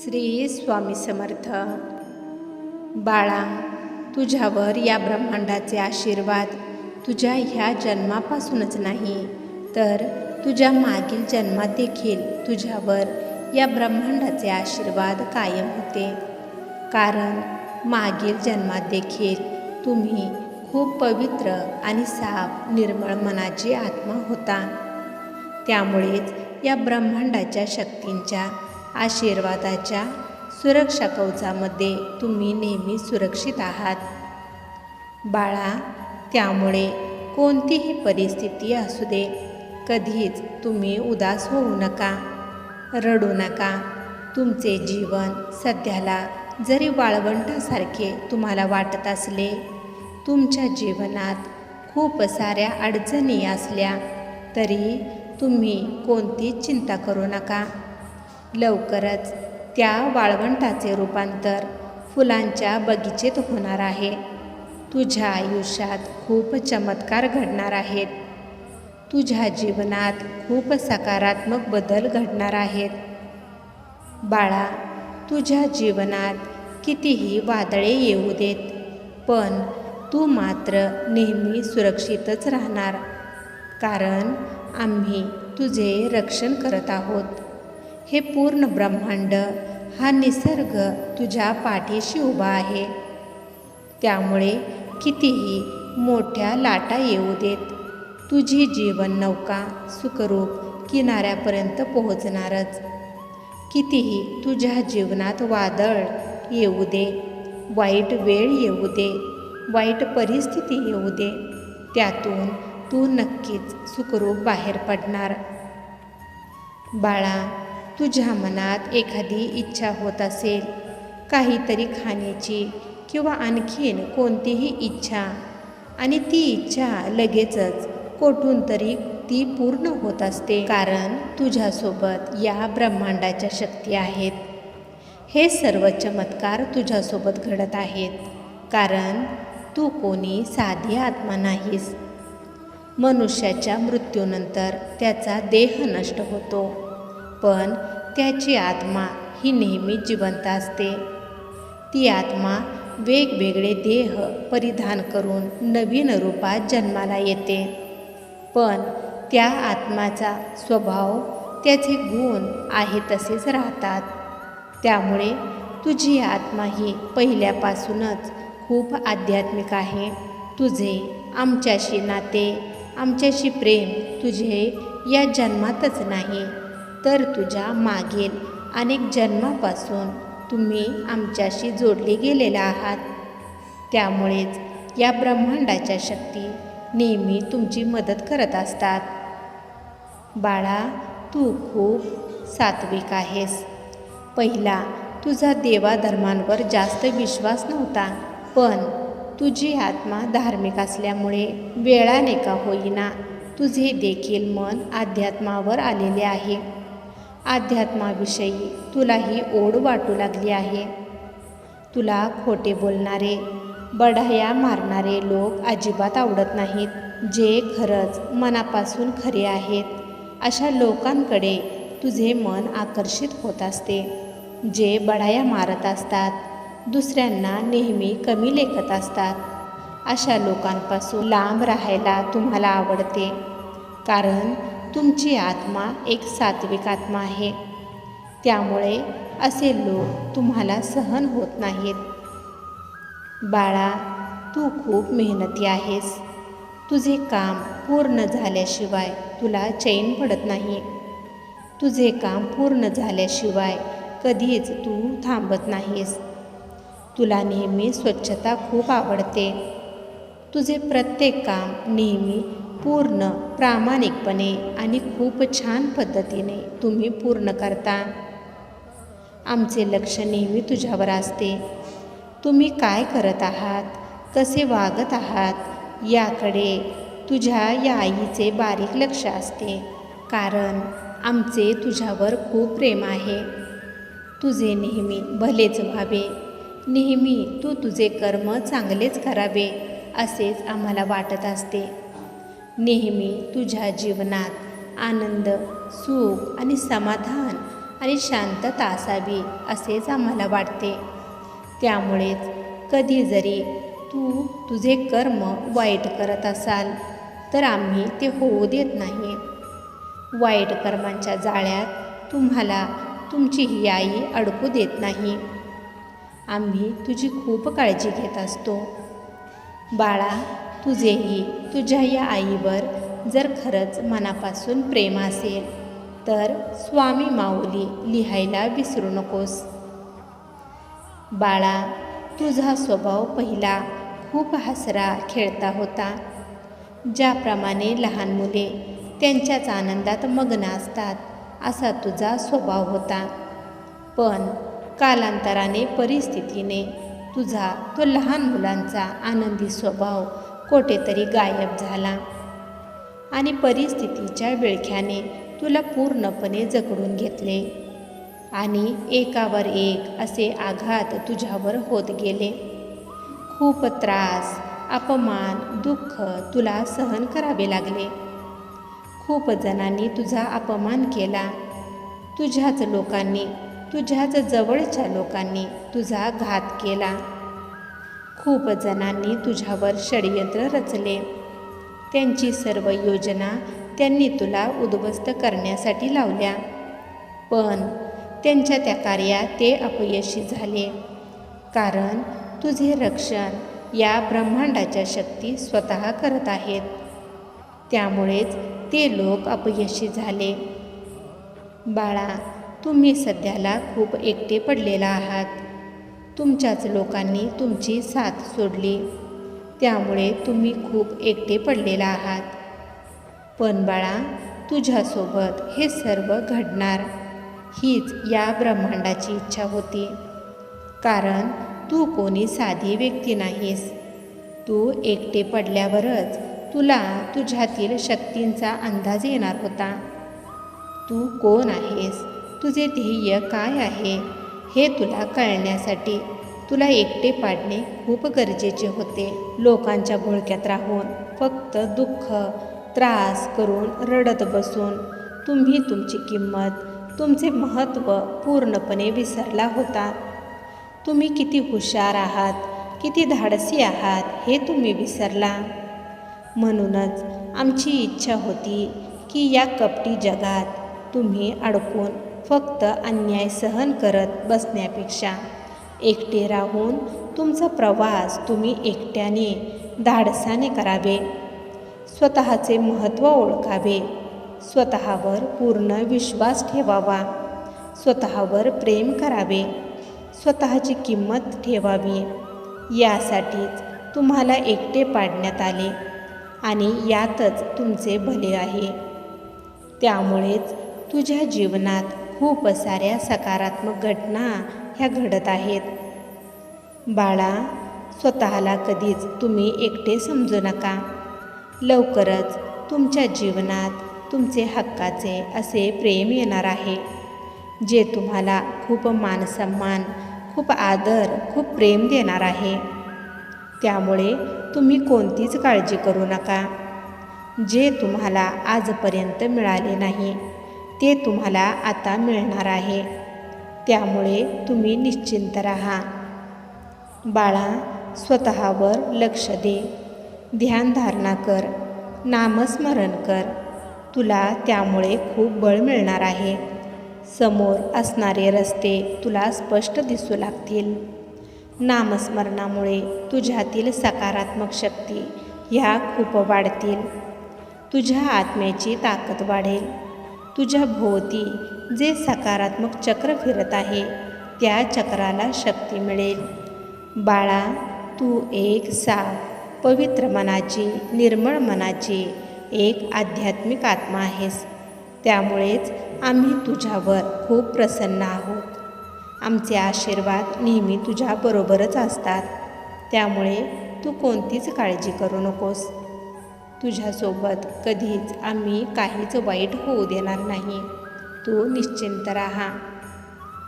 श्री स्वामी समर्थ. बाळा तुझ्यावर या ब्रह्मांडाचे आशीर्वाद तुझ्या ह्या जन्मापासूनच नाही तर तुझ्या मागील जन्मात देखील तुझ्यावर या ब्रह्मांडाचे आशीर्वाद कायम होते. कारण मागील जन्मात देखील तुम्ही खूप पवित्र आणि साफ निर्मळ मनाची आत्मा होता. त्यामुळेच या ब्रह्मांडाच्या शक्तींच्या आशीर्वादाच्या सुरक्षा कवचामध्ये तुम्ही नेहमी सुरक्षित आहात. बाळा त्यामुळे कोणतीही परिस्थिती असू दे. कधीच तुम्ही उदास होऊ नका. रडू नका. तुमचे जीवन सध्याला जरी वाळवंटासारखे तुम्हाला वाटत असले तुमच्या जीवनात खूप साऱ्या अडचणी असल्या तरी तुम्ही कोणतीच चिंता करू नका. लवकरच त्या वाळवंटाचे रूपांतर फुलांच्या बगीचेत होणार आहे. तुझ्या आयुष्यात खूप चमत्कार घडणार आहेत. तुझ्या जीवनात खूप सकारात्मक बदल घडणार आहेत. बाळा तुझ्या जीवनात कितीही वादळे येऊ देत पण तू मात्र नेहमी सुरक्षितच राहणार. कारण आम्ही तुझे रक्षण करत आहोत. हे पूर्ण ब्रह्मांड हा निसर्ग तुझ्या पाठीशी उभा आहे. त्यामुळे कितीही मोठ्या लाटा येऊ देत तुझी जीवन नौका सुखरूप किनाऱ्यापर्यंत पोहोचणारच. कितीही तुझ्या जीवनात वादळ येऊ दे वाईट वेळ येऊ दे वाईट परिस्थिती येऊ दे त्यातून तू नक्कीच सुखरूप बाहेर पडणार. बाळा तुझ्या मनात एखादी इच्छा होत असेल काहीतरी खाण्याची किंवा आणखीन कोणतीही इच्छा आणि ती इच्छा लगेचच कोठून तरी ती पूर्ण होत असते. कारण तुझ्यासोबत या ब्रह्मांडाच्या शक्ती आहेत. हे सर्व चमत्कार तुझ्यासोबत घडत आहेत. कारण तू कोणी साधी आत्मा नाहीस. मनुष्याच्या मृत्यूनंतर त्याचा देह नष्ट होतो. पण त्याची आत्मा ही नेहमी जिवंत असते. ती आत्मा वेगवेगळे देह परिधान करून नवीन रूपात जन्माला येते. पण त्या आत्माचा स्वभाव त्याचे गुण आहे तसेच राहतात. त्यामुळे तुझी आत्मा ही पहिल्यापासूनच खूप आध्यात्मिक आहे. तुझे आमच्याशी नाते आमच्याशी प्रेम तुझे या जन्मातच नाही. तर तुझ्या मागील अनेक जन्मापासून तुम्ही आमच्याशी जोडले गेलेला आहात. त्यामुळेच या ब्रह्मांडाच्या शक्ती नेहमी तुमची मदत करत असतात. बाळा तू खूप सात्विक आहेस. पहिला तुझा देवाधर्मांवर जास्त विश्वास नव्हता पण तुझी आत्मा धार्मिक असल्यामुळे वेळाने का होईना तुझे देखील मन अध्यात्मावर आलेले आहे. अध्यात्माविषयी तुला ही ओढ वाटू लागली आहे. तुला खोटे बोलणारे बढाया मारणारे लोक अजिबात आवडत नाहीत जे खरंच मनापासून खरे आहेत. अशा लोकांकडे तुझे मन आकर्षित होत असते जे बढाया मारत असतात दुसऱ्यांना नेहमी कमी लेखत असतात. अशा लोकांपासून लांब राहायला तुम्हाला आवडते कारण तुमची आत्मा एक सात्विक आत्मा आहे. त्यामुळे असे लोक तुम्हाला सहन होत नाहीत. बाळा तू खूप मेहनती आहेस. तुझे काम पूर्ण झाल्याशिवाय तुला चैन पडत नाही. तुझे काम पूर्ण झाल्याशिवाय कधीच तू थांबत नाहीस. तुला नेहमी स्वच्छता खूप आवडते. तुझे प्रत्येक काम नेहमी पूर्ण प्रामाणिकपणे आणि खूप छान पद्धतीने तुम्ही पूर्ण करता. आमचे लक्ष नेहमी तुझ्यावर असते. तुम्ही काय करत आहात? कसे वागत आहात? याकडे तुझ्या या आईचे बारीक लक्ष असते. कारण आमचे तुझ्यावर खूप प्रेम आहे. तुझे नेहमी भलेच व्हावे. नेहमी तू तुझे कर्म चांगलेच करावे असेच आम्हाला वाटत असते. नेहमी तुझ्या जीवनात आनंद सुख आणि समाधान आणि शांतता असावी असेच आम्हाला वाटते. त्यामुळेच कधी जरी तू तुझे कर्म वाईट करत असाल तर आम्ही ते होऊ देत नाही. वाईट कर्मांच्या जाळ्यात तुम्हाला तुमची ही आई अडकू देत नाही. आम्ही तुझी खूप काळजी घेत असतो. बाळा तुझेही तुझ्या या आईवर जर खरंच मनापासून प्रेम असेल तर स्वामी माऊली लिहायला विसरू नकोस. बाळा तुझा स्वभाव पहिला खूप हसरा खेळता होता. ज्याप्रमाणे लहान मुले त्यांच्याच आनंदात मग्न असतात असा तुझा स्वभाव होता. पण कालांतराने परिस्थितीने तुझा तो लहान मुलांचा आनंदी स्वभाव कोठेतरी गायब झाला. आणि परिस्थितीच्या विळख्याने तुला पूर्णपणे जकडून घेतले. आणि एकावर एक असे आघात तुझ्यावर होत गेले. खूप त्रास अपमान दुःख तुला सहन करावे लागले. खूप जणांनी तुझा अपमान केला. तुझ्याच लोकांनी तुझ्याच जवळच्या लोकांनी तुझा घात केला. खूप जणांनी तुझ्यावर षडयंत्र रचले. त्यांची सर्व योजना त्यांनी तुला उद्ध्वस्त करण्यासाठी लावल्या. पण त्यांच्या त्या कार्यात ते अपयशी झाले. कारण तुझे रक्षण या ब्रह्मांडाच्या शक्ती स्वतः करत आहेत. त्यामुळेच ते लोक अपयशी झाले. बाळा तुम्ही सध्याला खूप एकटे पडलेला आहात. तुमच्याच लोकांनी तुमची साथ सोडली. त्यामुळे तुम्ही खूप एकटे पडलेला आहात. पण बाळा तुझ्यासोबत हे सर्व घडणार. हीच या ब्रह्मांडाची इच्छा होती. कारण तू कोणी साधी व्यक्ती नाहीस. तू एकटे पडल्यावरच तुला तुझ्यातील शक्तींचा अंदाज येणार होता. तू कोण आहेस? तुझे ध्येय काय आहे? हे तुला कळण्यासाठी तुला एकटे पाडणे खूप गरजेचे होते. लोकांच्या घोळक्यात राहून फक्त दुःख त्रास करून रडत बसून तुम्ही तुमची किंमत तुमचे महत्त्व पूर्णपणे विसरला होता. तुम्ही किती हुशार आहात किती धाडसी आहात हे तुम्ही विसरला. म्हणूनच आमची इच्छा होती की या कपटी जगात तुम्ही अडकून फक्त अन्याय सहन करत बसण्यापेक्षा एकटे राहून तुमचा प्रवास तुम्ही एकट्याने धाडसाने करावे. स्वतःचे महत्त्व ओळखावे. स्वतःवर पूर्ण विश्वास ठेवावा. स्वतःवर प्रेम करावे. स्वतःची किंमत ठेवावी. यासाठीच तुम्हाला एकटे पाडण्यात आले आणि यातच तुमचे भले आहे. त्यामुळेच तुझ्या जीवनात खूप साऱ्या सकारात्मक घटना ह्या घडत आहेत. बाळा स्वतःला कधीच तुम्ही एकटे समजू नका. लवकरच तुमच्या जीवनात तुमचे हक्काचे असे प्रेम येणार आहे. जे तुम्हाला खूप मानसन्मान खूप आदर खूप प्रेम देणार आहे. त्यामुळे तुम्ही कोणतीच काळजी करू नका. जे तुम्हाला आजपर्यंत मिळाले नाही ते तुम्हाला आता मिळणार आहे. त्यामुळे तुम्ही निश्चिंत राहा. बाळा स्वतःवर लक्ष दे. ध्यानधारणा कर. नामस्मरण कर. तुला त्यामुळे खूप बळ मिळणार आहे. समोर असणारे रस्ते तुला स्पष्ट दिसू लागतील. नामस्मरणामुळे तुझ्यातील सकारात्मक शक्ती ह्या खूप वाढतील. तुझ्या आत्म्याची ताकद वाढेल. तुझ्या भोवती जे सकारात्मक चक्र फिरत आहे त्या चक्राला शक्ती मिळेल. बाळा तू एक सा पवित्र मनाची निर्मळ मनाची एक आध्यात्मिक आत्मा आहेस. त्यामुळेच आम्ही तुझ्यावर खूप प्रसन्न आहोत. आमचे आशीर्वाद नेहमी तुझ्याबरोबरच असतात. त्यामुळे तू कोणतीच काळजी करू नकोस. तुझ्यासोबत कधीच आम्ही काहीच वाईट होऊ देणार नाही. तू निश्चिंत राहा.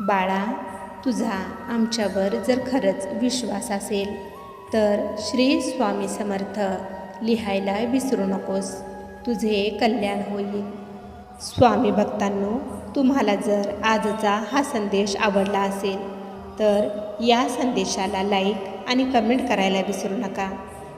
बाळा तुझा आमच्यावर जर खरंच विश्वास असेल तर श्री स्वामी समर्थ लिहायला विसरू नकोस. तुझे कल्याण होईल. स्वामी भक्तांनो तुम्हाला जर आजचा हा संदेश आवडला असेल तर या संदेशाला लाईक आणि कमेंट करायला विसरू नका.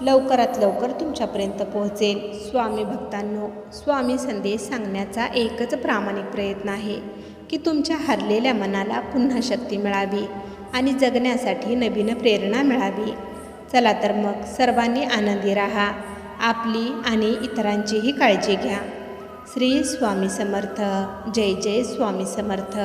लवकरात लवकर तुमच्यापर्यंत पोहोचेल. स्वामी भक्तांनो स्वामी संदेश सांगण्याचा एकच प्रामाणिक प्रयत्न आहे की तुमच्या हरलेल्या मनाला पुन्हा शक्ती मिळावी आणि जगण्यासाठी नवीन प्रेरणा मिळावी. चला तर मग सर्वांनी आनंदी राहा आपली आणि इतरांचीही काळजी घ्या. श्री स्वामी समर्थ. जय जय स्वामी समर्थ.